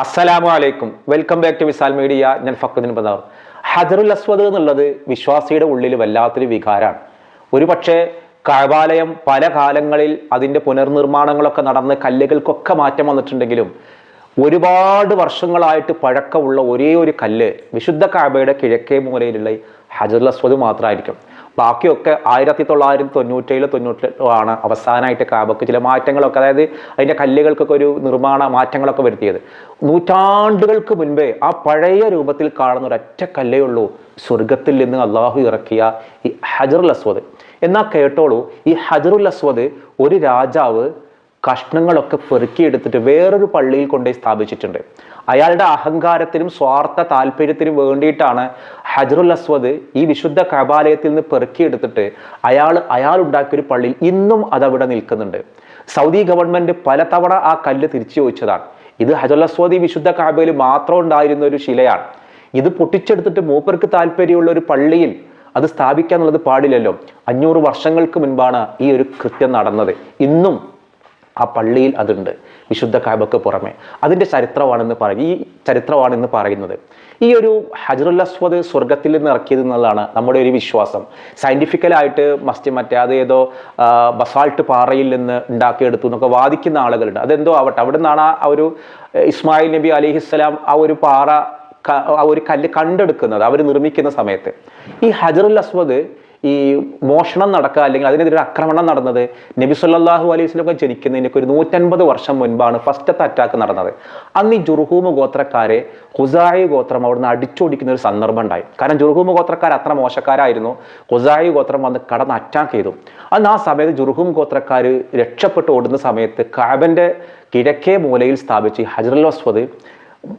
അസ്സലാമു അലൈക്കും. Welcome back to Visal media ഞാൻ ഫക്കുദ്ദീൻ ബദാർ. ഹജറുൽ അസ്വദ് എന്നുള്ളത് വിശ്വാസിയുടെ ഉള്ളിൽ വല്ലാത്തൊരു വികാരമാണ് ഒരു പക്ഷേ കഴബാലയം പല കാലങ്ങളിൽ അതിന്റെ പുനർനിർമ്മാണങ്ങളൊക്കെ നടന്ന് കല്ലുകൾക്കൊക്കെ മാറ്റം വന്നിട്ടുണ്ടെങ്കിലും ഒരുപാട് വർഷങ്ങളായിട്ട് പഴക്കമുള്ള ഒരേ ഒരു കല്ല് വിശുദ്ധ കാബയുടെ കിഴക്കേ മൂലയിലുള്ള ഹജറുൽ അസ്വദ് മാത്രമായിരിക്കും ബാക്കിയൊക്കെ ആയിരത്തി തൊള്ളായിരത്തി തൊണ്ണൂറ്റേഴ് തൊണ്ണൂറ്റെട്ടോ ആണ് അവസാനമായിട്ട് കാബക്ക് ചില മാറ്റങ്ങളൊക്കെ അതായത് അതിന്റെ കല്ലുകൾക്കൊക്കെ ഒരു നിർമ്മാണ മാറ്റങ്ങളൊക്കെ വരുത്തിയത്. നൂറ്റാണ്ടുകൾക്ക് മുൻപേ ആ പഴയ രൂപത്തിൽ കാണുന്ന ഒരൊറ്റ കല്ലേ ഉള്ളൂ സ്വർഗത്തിൽ നിന്ന് അള്ളാഹു ഇറക്കിയ ഈ ഹജറുൽ അസ്വദ്. എന്നാൽ കേട്ടോളൂ ഈ ഹജറുൽ അസ്വദ് ഒരു രാജാവ് കഷ്ണങ്ങളൊക്കെ പെറുക്കിയെടുത്തിട്ട് വേറൊരു പള്ളിയിൽ കൊണ്ടുപോയി സ്ഥാപിച്ചിട്ടുണ്ട്. അയാളുടെ അഹങ്കാരത്തിനും സ്വാർത്ഥ താല്പര്യത്തിനും വേണ്ടിയിട്ടാണ് ഹജറുൽ അസ്വദ് ഈ വിശുദ്ധ കബാലയത്തിൽ നിന്ന് പെറുക്കിയെടുത്തിട്ട് അയാൾ അയാൾ ഉണ്ടാക്കിയൊരു പള്ളിയിൽ ഇന്നും അതവിടെ നിൽക്കുന്നുണ്ട്. സൗദി ഗവൺമെന്റ് പലതവണ ആ കല്ല് തിരിച്ചു ചോദിച്ചതാണ്. ഇത് ഹജറുൽ അസ്വദ് ഈ വിശുദ്ധ കാബയിൽ മാത്രം ഉണ്ടായിരുന്ന ഒരു ശിലയാണ്. ഇത് പൊട്ടിച്ചെടുത്തിട്ട് മൂപ്പർക്ക് താല്പര്യമുള്ള ഒരു പള്ളിയിൽ അത് സ്ഥാപിക്കാന്നുള്ളത് പാടില്ലല്ലോ. അഞ്ഞൂറ് വർഷങ്ങൾക്ക് മുൻപാണ് ഈ ഒരു കൃത്യം നടന്നത്. ഇന്നും ആ പള്ളിയിൽ അതുണ്ട് വിശുദ്ധ കാബക്ക് പുറമെ. അതിന്റെ ചരിത്രമാണെന്ന് പറയും ഈ ചരിത്രമാണെന്ന് പറയുന്നത്. ഈ ഒരു ഹജറുൽ അസ്വദ് സ്വർഗത്തിൽ നിന്ന് ഇറക്കിയത് എന്നുള്ളതാണ് നമ്മുടെ ഒരു വിശ്വാസം. സയന്റിഫിക്കലായിട്ട് മസ്റ്റ് മറ്റേ അതേതോ ബസാൾട്ട് പാറയിൽ നിന്ന് ഉണ്ടാക്കിയെടുത്തു എന്നൊക്കെ വാദിക്കുന്ന ആളുകളുണ്ട്. അതെന്തോ ആവട്ടെ അവിടെ നിന്നാണ് ആ ഒരു ഇസ്മായിൽ നബി അലിഹിസ്സലാം ആ ഒരു പാറ ആ ഒരു കല്ല് കണ്ടെടുക്കുന്നത് അവർ നിർമ്മിക്കുന്ന സമയത്ത്. ഈ ഹജറുൽ അസ്വദ് ഈ മോഷണം നടക്കുക അല്ലെങ്കിൽ അതിനെതിരെ ആക്രമണം നടന്നത് നബി സല്ലല്ലാഹു അലൈഹി വസല്ലമൊക്കെ ജനിക്കുന്നതിനൊക്കെ ഒരു നൂറ്റൻപത് വർഷം മുൻപാണ് ഫസ്റ്റത്തെ അറ്റാക്ക് നടന്നത്. അന്ന് ഈ ജുർഹൂമ് ഗോത്രക്കാരെ ഹുസായി ഗോത്രം അവിടുന്ന് അടിച്ചോടിക്കുന്ന ഒരു സന്ദർഭം ഉണ്ടായി. കാരണം ജുർഹൂമ് ഗോത്രക്കാർ അത്ര മോശക്കാരായിരുന്നു. ഹുസായി ഗോത്രം വന്ന് കടന്ന് അറ്റാക്ക് ചെയ്തു. അന്ന് ആ സമയത്ത് ജുർഹൂം ഗോത്രക്കാർ രക്ഷപ്പെട്ട് ഓടുന്ന സമയത്ത് കാബന്റെ കിഴക്കേ മൂലയിൽ സ്ഥാപിച്ച് ഹജറുൽ അസ്വദ്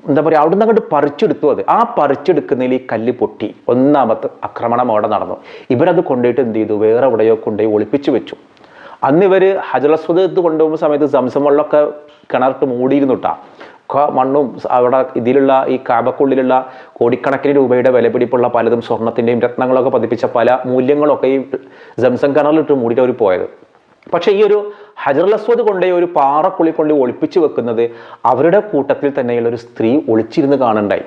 എന്താ പറയുക അവിടുന്ന് അങ്ങോട്ട് പറിച്ചെടുത്തു അത്. ആ പറിച്ചെടുക്കുന്നതിൽ ഈ കല്ല് പൊട്ടി. ഒന്നാമത്തെ ആക്രമണം അവിടെ നടന്നു. ഇവരത് കൊണ്ടുപോയിട്ട് എന്ത് ചെയ്തു? വേറെ എവിടെയോ കൊണ്ടുപോയി ഒളിപ്പിച്ചു വെച്ചു. അന്ന് ഇവർ ഹജലസ്വത ഇത് കൊണ്ടുപോകുന്ന സമയത്ത് സംസം വെള്ളമൊക്കെ കിണറിട്ട് മൂടിയിരുന്നു കേട്ടാ ഒക്കെ മണ്ണും അവിടെ ഇതിലുള്ള ഈ കാബക്കുള്ളിലുള്ള കോടിക്കണക്കിന് രൂപയുടെ വിലപിടിപ്പുള്ള പലതും സ്വർണത്തിന്റെയും രത്നങ്ങളൊക്കെ പതിപ്പിച്ച പല മൂല്യങ്ങളൊക്കെ ഈ സംസം കിണറിലിട്ട് മൂടിയിട്ട് അവർ പോയത്. പക്ഷേ ഈ ഒരു ഹജറുൽ അസ്വദ് കൊണ്ടേ ഒരു പാറക്കുളി കൊണ്ട് ഒളിപ്പിച്ചു വെക്കുന്നത് അവരുടെ കൂട്ടത്തിൽ തന്നെയുള്ള ഒരു സ്ത്രീ ഒളിച്ചിരുന്ന് കാണണ്ടായി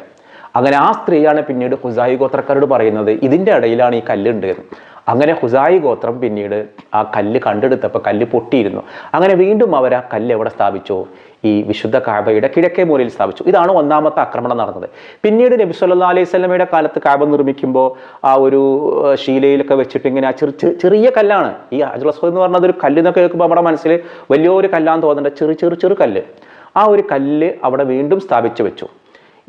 അങ്ങനെ ആ സ്ത്രീയാണ് പിന്നീട് ഹുസായി ഗോത്രക്കാരോട് പറയുന്നത് ഇതിന്റെ ഇടയിലാണ് ഈ കല്ലുണ്ട് അങ്ങനെ ഹുസായി ഗോത്രം പിന്നീട് ആ കല്ല് കണ്ടെടുത്തപ്പോൾ കല്ല് പൊട്ടിയിരുന്നു. അങ്ങനെ വീണ്ടും അവർ ആ കല്ല് എവിടെ സ്ഥാപിച്ചു? ഈ വിശുദ്ധ കാബയുടെ കിഴക്കേ മൂലയിൽ സ്ഥാപിച്ചു. ഇതാണ് ഒന്നാമത്തെ ആക്രമണം നടന്നത്. പിന്നീട് നബി സല്ലാ അലൈഹി സ്വലമയുടെ കാലത്ത് കാബ നിർമ്മിക്കുമ്പോൾ ആ ഒരു ശീലയിലൊക്കെ വെച്ചിട്ട് ഇങ്ങനെ ആ ചെറു ചെറു- ചെറിയ കല്ലാണ്. ഈ അജ്ലസ് എന്ന് പറഞ്ഞത് ഒരു കല്ല് എന്നൊക്കെ കേൾക്കുമ്പോൾ നമ്മുടെ മനസ്സിൽ വലിയൊരു കല്ലാന്ന് തോന്നുന്നുണ്ട് ചെറു ചെറു ചെറു കല്ല്. ആ ഒരു കല്ല് അവിടെ വീണ്ടും സ്ഥാപിച്ചു വെച്ചു.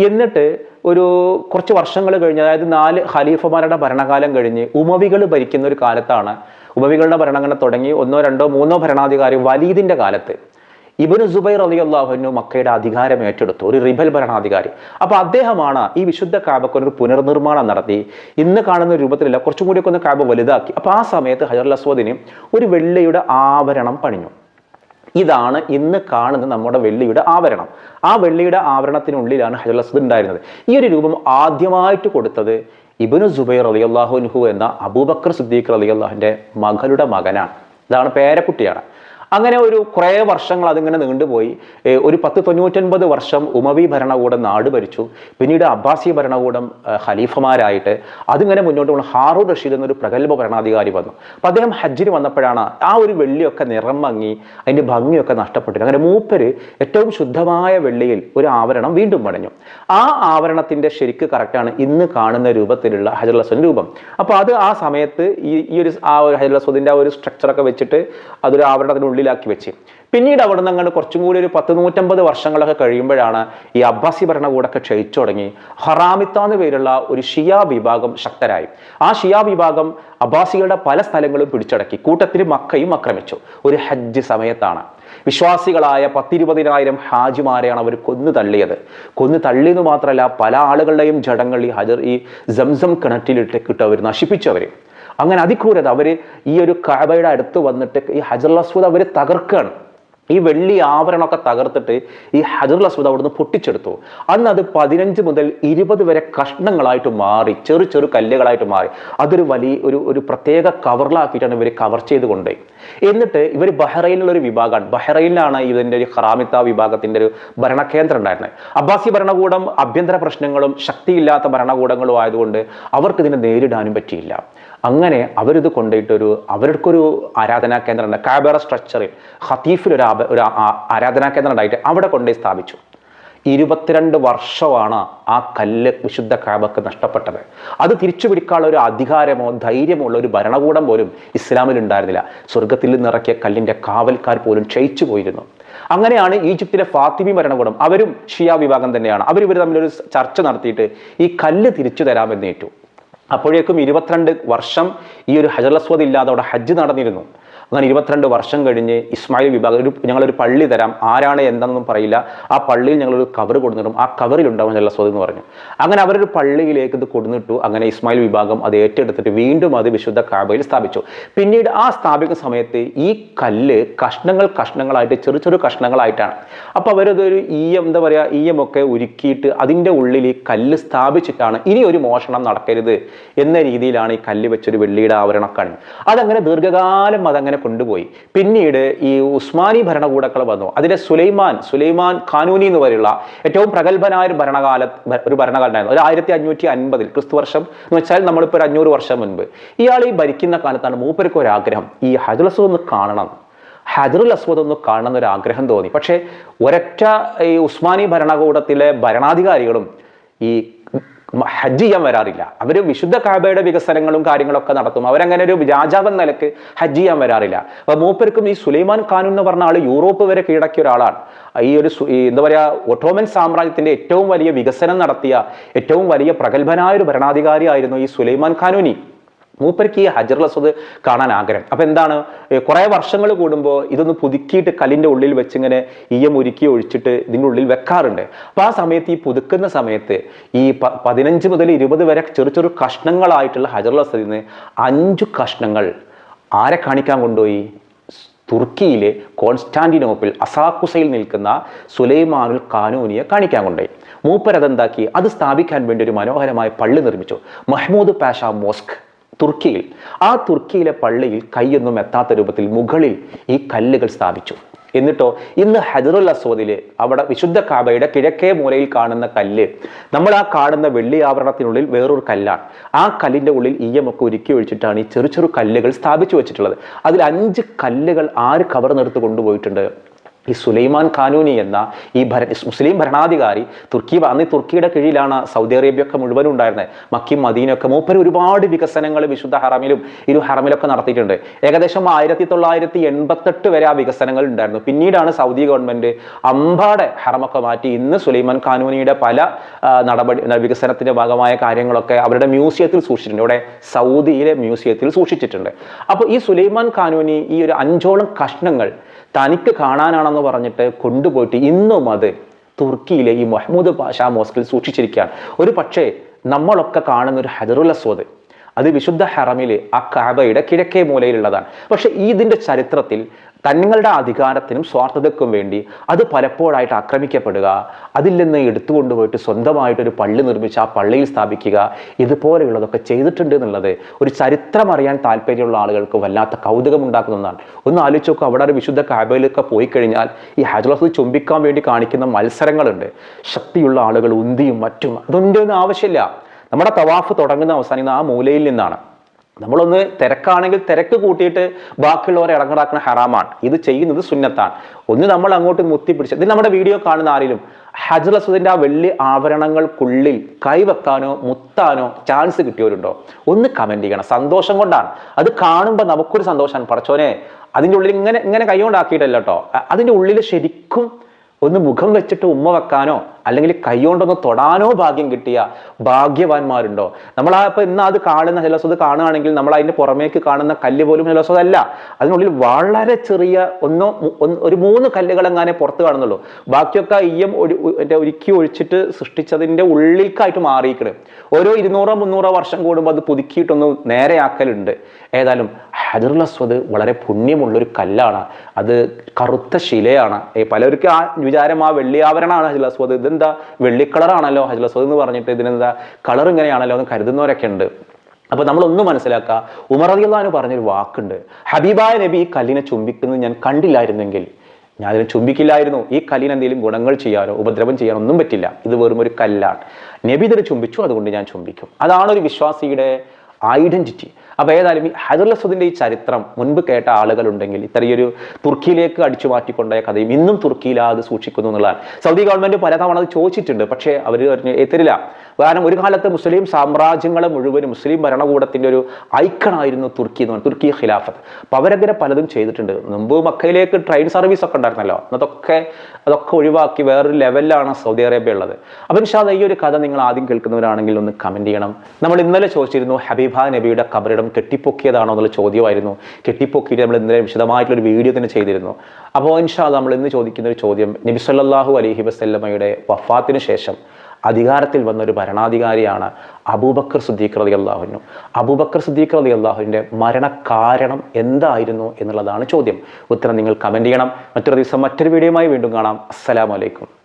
എന്നിട്ട് ഒരു കുറച്ച് വർഷങ്ങൾ കഴിഞ്ഞ് അതായത് നാല് ഖലീഫമാരുടെ ഭരണകാലം കഴിഞ്ഞ് ഉമവികൾ ഭരിക്കുന്ന ഒരു കാലത്താണ് ഉമവികളുടെ ഭരണഘടന തുടങ്ങി. ഒന്നോ രണ്ടോ മൂന്നോ ഭരണാധികാരി വലീദിന്റെ കാലത്ത്. ഇബനു സുബൈർ അലി അള്ളാഹുനു മക്കയുടെ അധികാരം ഏറ്റെടുത്തു ഒരു റിബൽ ഭരണാധികാരി. അപ്പോൾ അദ്ദേഹമാണ് ഈ വിശുദ്ധ കാബക്കൊരു പുനർനിർമ്മാണം നടത്തി. ഇന്ന് കാണുന്ന രൂപത്തിലല്ല കുറച്ചും കൂടിയൊക്കെ ഒന്ന് കാബ് വലുതാക്കി. അപ്പോൾ ആ സമയത്ത് ഹജർ അസ്വദിന് ഒരു വെള്ളിയുടെ ആവരണം പണിഞ്ഞു. ഇതാണ് ഇന്ന് കാണുന്ന നമ്മുടെ വെള്ളിയുടെ ആവരണം. ആ വെള്ളിയുടെ ആവരണത്തിനുള്ളിലാണ് അസ്വദ് ഉണ്ടായിരുന്നത്. ഈ ഒരു രൂപം ആദ്യമായിട്ട് കൊടുത്തത് ഇബനു സുബൈർ അലി അള്ളാഹുൻഹു എന്ന അബൂബക്കർ സിദ്ദീഖ് അലി അള്ളാഹിന്റെ മകളുടെ മകനാണ്. ഇതാണ് പേരക്കുട്ടിയാണ്. അങ്ങനെ ഒരു കുറേ വർഷങ്ങൾ അതിങ്ങനെ നീണ്ടുപോയി. ഒരു പത്ത് തൊണ്ണൂറ്റൊൻപത് വർഷം ഉമവി ഭരണകൂടം നാട് ഭരിച്ചു. പിന്നീട് അബ്ബാസി ഭരണകൂടം ഖലീഫമാരായിട്ട് അതിങ്ങനെ മുന്നോട്ട് പോകുന്ന. ഹാറൂർ റഷീദ് എന്നൊരു പ്രഗത്ഭ ഭരണാധികാരി വന്നു. അപ്പം അദ്ദേഹം ഹജ്ജിന് വന്നപ്പോഴാണ് ആ ഒരു വെള്ളിയൊക്കെ നിറം മങ്ങി അതിന്റെ ഭംഗിയൊക്കെ നഷ്ടപ്പെട്ടു അങ്ങനെ മൂപ്പര് ഏറ്റവും ശുദ്ധമായ വെള്ളിയിൽ ഒരു ആവരണം വീണ്ടും പണിഞ്ഞു. ആ ആവരണത്തിന്റെ ശരിക്ക് കറക്റ്റാണ് ഇന്ന് കാണുന്ന രൂപത്തിലുള്ള അസ്വദിന്റെ രൂപം അപ്പോൾ അത് ആ സമയത്ത് ഈ ഈ ഒരു ആ ഒരു അസ്വദിന്റെ ആ ഒരു സ്ട്രക്ചറൊക്കെ വെച്ചിട്ട് അതൊരു ആവരണത്തിനുള്ളിലാക്കി വെച്ച്. പിന്നീട് അവിടെ നിന്ന് അങ്ങോട്ട് കുറച്ചും കൂടി ഒരു പത്ത് നൂറ്റമ്പത് വർഷങ്ങളൊക്കെ കഴിയുമ്പോഴാണ് ഈ അബ്ബാസി ഭരണകൂടമൊക്കെ ക്ഷയിച്ചു തുടങ്ങി. ഹറാമിത്ത എന്ന് പേരുള്ള ഒരു ഷിയാ വിഭാഗം ശക്തരായി. ആ ഷിയാ വിഭാഗം അബ്ബാസികളുടെ പല സ്ഥലങ്ങളും പിടിച്ചടക്കി. കൂട്ടത്തിൽ മക്കയും ആക്രമിച്ചു. ഒരു ഹജ്ജ് സമയത്താണ്. വിശ്വാസികളായ പത്തിരുപതിനായിരം ഹാജിമാരെയാണ് അവർ കൊന്നു തള്ളിയത്. കൊന്നു തള്ളിയെന്ന് മാത്രമല്ല പല ആളുകളുടെയും ജഡങ്ങൾ ഈ ഹജർ ഈ സംസം കിട്ടും അവർ നശിപ്പിച്ചു അവർ അങ്ങനെ അതിക്രൂരത അവർ ഈ ഒരു കഴബയുടെ അടുത്ത് വന്നിട്ട് ഈ ഹജർ അസ്വദ് അവർ തകർക്കുകയാണ് ഈ വെള്ളി ആവരണമൊക്കെ തകർത്തിട്ട് ഈ ഹജർ അസ്വദ് അവിടുന്ന് പൊട്ടിച്ചെടുത്തു. അന്ന് അത് പതിനഞ്ച് മുതൽ ഇരുപത് വരെ കഷ്ണങ്ങളായിട്ട് മാറി ചെറു ചെറു കല്ലുകളായിട്ട് മാറി. അതൊരു വലിയ ഒരു ഒരു പ്രത്യേക കവറിലാക്കിയിട്ടാണ് ഇവർ കവർ ചെയ്ത് കൊണ്ടുപോയി എന്നിട്ട് ഇവർ ബഹ്റൈനിലുള്ള ഒരു വിഭാഗമാണ്. ബഹ്റൈനിലാണ് ഇതിന്റെ ഒരു ഹറാമിത്ത വിഭാഗത്തിന്റെ ഒരു ഭരണകേന്ദ്രം ഉണ്ടായിരുന്നത്. അബ്ബാസി ഭരണകൂടം അഭ്യന്തര പ്രശ്നങ്ങളും ശക്തിയില്ലാത്ത ഭരണകൂടങ്ങളും ആയതുകൊണ്ട് അവർക്കിതിനെ നേരിടാനും പറ്റിയില്ല. അങ്ങനെ അവരിത് കൊണ്ടുപോയിട്ടൊരു അവർക്കൊരു ആരാധനാ കേന്ദ്രം ഉണ്ട്. കാബേറ സ്ട്രക്ചറിൽ ഹത്തീഫിൽ ഒരു ഒരു ആരാധനാ കേന്ദ്രം ഉണ്ടായിട്ട് അവിടെ കൊണ്ടുപോയി സ്ഥാപിച്ചു. ഇരുപത്തിരണ്ട് വർഷമാണ് ആ കല്ല് വിശുദ്ധ കാബക്ക് നഷ്ടപ്പെട്ടത്. അത് തിരിച്ചു പിടിക്കാനുള്ള ഒരു അധികാരമോ ധൈര്യമോ ഉള്ള ഒരു ഭരണകൂടം പോലും ഇസ്ലാമിൽ ഉണ്ടായിരുന്നില്ല. സ്വർഗത്തിൽ നിന്നിറക്കിയ കല്ലിന്റെ കാവൽക്കാർ പോലും ക്ഷയിച്ചു പോയിരുന്നു. അങ്ങനെയാണ് ഈജിപ്തിലെ ഫാത്തിമി ഭരണകൂടം അവരും ഷിയ വിഭാഗം തന്നെയാണ്. അവർ തമ്മിലൊരു ചർച്ച നടത്തിയിട്ട് ഈ കല്ല് തിരിച്ചു തരാമെന്ന് ഏറ്റു അപ്പോഴേക്കും ഇരുപത്തിരണ്ട് വർഷം ഈ ഒരു ഹജറസ്വദ് ഇല്ലാതെ അവിടെ ഹജ്ജ് നടന്നിരുന്നു. അങ്ങനെ ഇരുപത്തിരണ്ട് വർഷം കഴിഞ്ഞ് ഇസ്മായിൽ വിഭാഗം ഒരു ഞങ്ങളൊരു പള്ളി തരാം. ആരാണ് എന്താണെന്നും പറയില്ല. ആ പള്ളിയിൽ ഞങ്ങളൊരു കവർ കൊടുത്തിടും. ആ കവറിൽ കവറിലുണ്ടാവും നല്ല അസ്വദ് എന്ന് പറഞ്ഞു. അങ്ങനെ അവരൊരു പള്ളിയിലേക്ക് ഇത് കൊടുത്തിട്ടു അങ്ങനെ ഇസ്മായിൽ വിഭാഗം അത് ഏറ്റെടുത്തിട്ട് വീണ്ടും അത് വിശുദ്ധ കാബയിൽ സ്ഥാപിച്ചു. പിന്നീട് ആ സ്ഥാപിക്കുന്ന സമയത്ത് ഈ കല്ല് കഷ്ണങ്ങൾ കഷ്ണങ്ങളായിട്ട് ചെറു ചെറു കഷ്ണങ്ങളായിട്ടാണ്. അപ്പോൾ അവരതൊരു ഈയം എന്താ പറയുക ഈയമൊക്കെ ഉരുക്കിയിട്ട് അതിന്റെ ഉള്ളിൽ ഈ കല്ല് സ്ഥാപിച്ചിട്ടാണ് ഇനി ഒരു മോഷണം നടക്കരുത് എന്ന രീതിയിലാണ് ഈ കല്ല് വെച്ചൊരു വെള്ളിയുടെ ആവരണക്കാണ് അതങ്ങനെ ദീർഘകാലം അതങ്ങനെ കൊണ്ടുപോയി. പിന്നീട് ഈ ഉസ്മാനി ഭരണകൂടക്കൾ വന്നു. അതിലെ സുലൈമാൻ സുലൈമാൻ ഖാനൂനി എന്ന് പറയുള്ള ഏറ്റവും പ്രഗത്ഭനായ ഒരു ഭരണകാല ഒരു ഭരണകാലുണ്ടായിരുന്നു ഒരു ആയിരത്തി അഞ്ഞൂറ്റി അൻപതിൽ ക്രിസ്തു വർഷം എന്ന് വെച്ചാൽ നമ്മളിപ്പോൾ ഒരു അഞ്ഞൂറ് വർഷം മുൻപ്. ഇയാൾ ഈ ഭരിക്കുന്ന കാലത്താണ് മൂപ്പർക്ക് ഒരു ആഗ്രഹം. ഈ ഹജുലസ് ഒന്ന് കാണണം. ഹജറുൽ അസ്വദ് ഒന്ന് കാണണം ഒരു ആഗ്രഹം തോന്നി. പക്ഷേ ഒരൊറ്റ ഈ ഉസ്മാനി ഭരണകൂടത്തിലെ ഭരണാധികാരികളും ഈ ഹജ്ജ് ചെയ്യാൻ വരാറില്ല. അവർ വിശുദ്ധ കാബയുടെ വികസനങ്ങളും കാര്യങ്ങളൊക്കെ നടത്തും. അവരങ്ങനെ ഒരു രാജാവെന്ന നിലയ്ക്ക് ഹജ്ജ് ചെയ്യാൻ വരാറില്ല. അപ്പോൾ മൂപ്പർക്കും ഈ സുലൈമാൻ ഖാൻ എന്ന് പറഞ്ഞ ആൾ യൂറോപ്പ് വരെ കീഴടക്കിയ ഒരാളാണ്. ഈ ഒരു എന്താ പറയുക ഒട്ടോമൻ സാമ്രാജ്യത്തിന്റെ ഏറ്റവും വലിയ വികസനം നടത്തിയ ഏറ്റവും വലിയ പ്രഗത്ഭനായ ഒരു ഭരണാധികാരിയായിരുന്നു ഈ സുലൈമാൻ ഖാനൂനി മൂപ്പർക്ക് ഈ അസ്വദ് കാണാൻ ആഗ്രഹം. അപ്പം എന്താണ്? കുറേ വർഷങ്ങൾ കൂടുമ്പോൾ ഇതൊന്ന് പുതുക്കിയിട്ട് കല്ലിന്റെ ഉള്ളിൽ വെച്ചിങ്ങനെ ഈയം ഒരുക്കി ഒഴിച്ചിട്ട് ഇതിന്റെ ഉള്ളിൽ വെക്കാറുണ്ട്. അപ്പം ആ സമയത്ത് ഈ പുതുക്കുന്ന സമയത്ത് ഈ പതിനഞ്ച് മുതൽ ഇരുപത് വരെ ചെറു ചെറു കഷ്ണങ്ങളായിട്ടുള്ള ഹജർ അസ്വദിൽ നിന്ന് അഞ്ചു കഷ്ണങ്ങൾ ആരെ കാണിക്കാൻ കൊണ്ടുപോയി? തുർക്കിയിലെ കോൺസ്റ്റാന്റിനോപ്പിൾ അസാക്കുസയിൽ നിൽക്കുന്ന സുലൈമാനുൽ കാനൂനിയെ കാണിക്കാൻ കൊണ്ടുപോയി. മൂപ്പരതെന്താക്കി? അത് സ്ഥാപിക്കാൻ വേണ്ടി ഒരു മനോഹരമായ പള്ളി നിർമ്മിച്ചു. Mahmud Pasha mosque. തുർക്കിയിൽ. ആ തുർക്കിയിലെ പള്ളിയിൽ കൈയൊന്നും എത്താത്ത രൂപത്തിൽ മുകളിൽ ഈ കല്ലുകൾ സ്ഥാപിച്ചു. എന്നിട്ടോ ഇന്ന് ഹജറുൽ അസോദിലെ അവിടെ വിശുദ്ധ കാബയുടെ കിഴക്കേ മൂലയിൽ കാണുന്ന കല്ല് നമ്മൾ ആ കാണുന്ന വെള്ളി ആവരണത്തിനുള്ളിൽ വേറൊരു കല്ലാണ്. ആ കല്ലിന്റെ ഉള്ളിൽ ഈയമൊക്കെ ഒരുക്കി ഒഴിച്ചിട്ടാണ് ഈ ചെറു ചെറു കല്ലുകൾ സ്ഥാപിച്ചു വെച്ചിട്ടുള്ളത്. അതിൽ അഞ്ച് കല്ലുകൾ ആര് കവർന്നെടുത്ത് കൊണ്ടുപോയിട്ടുണ്ട്? ഈ സുലൈമാൻ ഖാനൂനി എന്ന ഈ ഭര മുസ്ലിം ഭരണാധികാരി തുർക്കി അന്ന് തുർക്കിയുടെ കീഴിലാണ് സൗദി അറേബ്യ ഒക്കെ മുഴുവനും ഉണ്ടായിരുന്നത്. മക്കിയും മദീനൊക്കെ മൂപ്പർ ഒരുപാട് വികസനങ്ങൾ വിശുദ്ധ ഹറമിലും ഇരു ഹറമിലൊക്കെ നടത്തിയിട്ടുണ്ട്. ഏകദേശം ആയിരത്തി തൊള്ളായിരത്തി എൺപത്തെട്ട് വരെ ആ വികസനങ്ങൾ ഉണ്ടായിരുന്നു. പിന്നീടാണ് സൗദി ഗവൺമെന്റ് അമ്പാടെ ഹറമൊക്കെ മാറ്റി ഇന്ന് സുലൈമാൻ ഖാനൂനിയുടെ പല നടപടി വികസനത്തിന്റെ ഭാഗമായ കാര്യങ്ങളൊക്കെ അവരുടെ മ്യൂസിയത്തിൽ സൂക്ഷിച്ചിട്ടുണ്ട്. ഇവിടെ സൗദിയിലെ മ്യൂസിയത്തിൽ സൂക്ഷിച്ചിട്ടുണ്ട്. അപ്പോൾ ഈ സുലൈമാൻ ഖാനൂനി ഈ ഒരു അഞ്ചോളം കഷ്ണങ്ങൾ തനിക്ക് കാണാനാണെന്ന് പറഞ്ഞിട്ട് കൊണ്ടുപോയിട്ട് ഇന്നും അത് തുർക്കിയിലെ ഈ മഹ്മൂദ് പാഷ മോസ്കിൽ സൂക്ഷിച്ചിരിക്കുകയാണ്. ഒരു പക്ഷേ നമ്മളൊക്കെ കാണുന്ന ഒരു ഹജറുൽ അത് വിശുദ്ധ ഹറമിലെ ആ കാബയുടെ കിഴക്കേ മൂലയിലുള്ളതാണ്. പക്ഷെ ഇതിന്റെ ചരിത്രത്തിൽ തങ്ങളുടെ അധികാരത്തിനും സ്വാർത്ഥതയ്ക്കും വേണ്ടി അത് പലപ്പോഴായിട്ട് ആക്രമിക്കപ്പെടുക. അതിൽ നിന്ന് എടുത്തുകൊണ്ടുപോയിട്ട് സ്വന്തമായിട്ടൊരു പള്ളി നിർമ്മിച്ച് ആ പള്ളിയിൽ സ്ഥാപിക്കുക. ഇതുപോലെയുള്ളതൊക്കെ ചെയ്തിട്ടുണ്ട് എന്നുള്ളത് ഒരു ചരിത്രം അറിയാൻ താല്പര്യമുള്ള ആളുകൾക്ക് വല്ലാത്ത കൗതുകം ഉണ്ടാക്കുന്ന ഒന്നാണ്. ഒന്ന് ആലോചിച്ച് നോക്കുക അവിടെ ഒരു വിശുദ്ധ കാബയിലൊക്കെ പോയി കഴിഞ്ഞാൽ ഈ ഹജ്ലസ് ചുംബിക്കാൻ വേണ്ടി കാണിക്കുന്ന മത്സരങ്ങളുണ്ട്. ശക്തിയുള്ള ആളുകൾ ഉന്തിയും മറ്റും അതൊന്നും ആവശ്യമില്ല. നമ്മുടെ തവാഫ് തുടങ്ങുന്ന അവസാനിക്കുന്ന ആ മൂലയിൽ നിന്നാണ്. നമ്മളൊന്ന് തിരക്കാണെങ്കിൽ തിരക്ക് കൂട്ടിയിട്ട് ബാക്കിയുള്ളവരെ ഇടങ്ങടാക്കുന്ന ഹറാമാണ്. ഇത് ചെയ്യുന്നത് സുന്നത്താണ്. ഒന്ന് നമ്മൾ അങ്ങോട്ട് മുത്തിപ്പിടിച്ച് ഇത് നമ്മുടെ വീഡിയോ കാണുന്ന ആരെങ്കിലും ഹജർ ആ വലിയ ആഭരണങ്ങൾക്കുള്ളിൽ കൈവെക്കാനോ മുത്താനോ ചാൻസ് കിട്ടിയവരുണ്ടോ? ഒന്ന് കമന്റ് ചെയ്യണം. സന്തോഷം കൊണ്ടാണ്. അത് കാണുമ്പോൾ നമുക്കൊരു സന്തോഷമാണ്. പടച്ചോനെ അതിന്റെ ഉള്ളിൽ ഇങ്ങനെ ഇങ്ങനെ കൈകൊണ്ടാക്കിയിട്ടല്ല കേട്ടോ അതിന്റെ ഉള്ളിൽ ശരിക്കും ഒന്ന് മുഖം വെച്ചിട്ട് ഉമ്മ വെക്കാനോ അല്ലെങ്കിൽ കൈകൊണ്ടൊന്ന് തൊടാനോ ഭാഗ്യം കിട്ടിയ ഭാഗ്യവാന്മാരുണ്ടോ? നമ്മൾ ആ ഇപ്പൊ ഇന്ന് അത് കാണുന്ന ഹെലസ്വത് കാണുകയാണെങ്കിൽ നമ്മൾ അതിന്റെ പുറമേക്ക് കാണുന്ന കല്ല് പോലും അല്ല. അതിനുള്ളിൽ വളരെ ചെറിയ ഒന്നോ ഒരു മൂന്ന് കല്ലുകൾ എങ്ങാനെ പുറത്ത് കാണുന്നുള്ളൂ. ബാക്കിയൊക്കെ ഈയം ഒരുക്കി ഒഴിച്ചിട്ട് സൃഷ്ടിച്ചതിന്റെ ഉള്ളിലേക്കായിട്ട് മാറിയിക്കണ് ഓരോ ഇരുന്നൂറോ മുന്നൂറോ വർഷം കൂടുമ്പോൾ അത് പുതുക്കിയിട്ടൊന്ന് നേരെയാക്കലുണ്ട്. ഏതായാലും ഹജറുൽ അസ്വദ് വളരെ പുണ്യമുള്ളൊരു കല്ലാണ്. അത് കറുത്ത ശിലയാണ്. പലർക്കും ആ വിചാരം ആ വെള്ളിയാവരണമാണ് ഹജുൽ അസ്വദ്. ഇതെന്താ? വെള്ളി കളറാണല്ലോ ഹജുൽ അസ്വദ് എന്ന് പറഞ്ഞിട്ട് ഇതിനെന്താ? കളർ ഇങ്ങനെയാണല്ലോ എന്ന് കരുതുന്നവരൊക്കെ ഉണ്ട്. അപ്പോൾ നമ്മളൊന്ന് മനസ്സിലാക്കുക ഉമർ അലിയുള്ളഹാന് പറഞ്ഞൊരു വാക്കുണ്ട്. ഹബീബായ നബി ഈ കല്ലിനെ ചുംബിക്കുന്നത് ഞാൻ കണ്ടില്ലായിരുന്നെങ്കിൽ ഞാൻ അതിനെ ചുംബിക്കില്ലായിരുന്നു. ഈ കല്ലിന് എന്തെങ്കിലും ഗുണങ്ങൾ ചെയ്യാനോ ഉപദ്രവം ചെയ്യാനോ ഒന്നും പറ്റില്ല. ഇത് വെറും ഒരു കല്ലാണ്. നബി ഇതിനെ ചുംബിച്ചു അതുകൊണ്ട് ഞാൻ ചുംബിക്കും. അതാണ് ഒരു വിശ്വാസിയുടെ ഐഡന്റിറ്റി അപ്പോൾ ഏതായാലും ഈ ഹജറുൽ ഈ ചരിത്രം മുൻപ് കേട്ട ആളുകളുണ്ടെങ്കിൽ ഇത്രയൊരു തുർക്കിയിലേക്ക് അടിച്ചു മാറ്റിക്കൊണ്ടായ കഥയും ഇന്നും തുർക്കിയിൽ അത് സൂക്ഷിക്കുന്നു എന്നുള്ളതാണ്. സൗദി ഗവൺമെന്റ് പലതവണ അത് ചോദിച്ചിട്ടുണ്ട് പക്ഷേ അവർ പറഞ്ഞു എത്തിരില്ല കാരണം ഒരു കാലത്ത് മുസ്ലിം സാമ്രാജ്യങ്ങളെ മുഴുവനും മുസ്ലിം ഭരണകൂടത്തിന്റെ ഒരു ഐക്കണായിരുന്നു തുർക്കി എന്ന് പറഞ്ഞാൽ തുർക്കി ഖിലാഫത്ത്. അപ്പോൾ അവരങ്ങനെ പലതും ചെയ്തിട്ടുണ്ട്. മുമ്പ് മക്കയിലേക്ക് ട്രെയിൻ സർവീസ് ഒക്കെ ഉണ്ടായിരുന്നല്ലോ. അതൊക്കെ അതൊക്കെ ഒഴിവാക്കി വേറൊരു ലെവലിലാണ് സൗദി അറേബ്യ ഉള്ളത്. അപ്പം ഷാദ് ഈ ഒരു കഥ നിങ്ങൾ ആദ്യം കേൾക്കുന്നവരാണെങ്കിൽ ഒന്ന് കമന്റ് ചെയ്യണം. നമ്മൾ ഇന്നലെ ചോദിച്ചിരുന്നു ഹബീബ നബിയുടെ കബറിടം കെട്ടിപ്പൊക്കിയതാണോ എന്നുള്ള ചോദ്യമായിരുന്നു. കെട്ടിപ്പൊക്കിയിട്ട് നമ്മൾ ഇന്നലെ വിശദമായിട്ടുള്ള ഒരു വീഡിയോ തന്നെ ചെയ്തിരുന്നു. അപ്പോൾ ഇൻഷാദ് നമ്മൾ ഇന്ന് ചോദിക്കുന്ന ഒരു ചോദ്യം നബി സല്ലല്ലാഹു അലൈഹി വസല്ലമയുടെ വഫാത്തിന് ശേഷം അധികാരത്തിൽ വന്ന ഒരു ഭരണാധികാരിയാണ് അബൂബക്കർ സുദ്ദീഖ് റതി അള്ളാഹുനു അബൂബക്കർ സുദ്ദീഖ് റതി അള്ളാഹുവിന്റെ മരണകാരണം എന്തായിരുന്നു എന്നുള്ളതാണ് ചോദ്യം. ഉത്തരം നിങ്ങൾ കമന്റ് ചെയ്യണം. മറ്റൊരു ദിവസം മറ്റൊരു വീഡിയോയുമായി വീണ്ടും കാണാം. അസ്സലാമലൈക്കും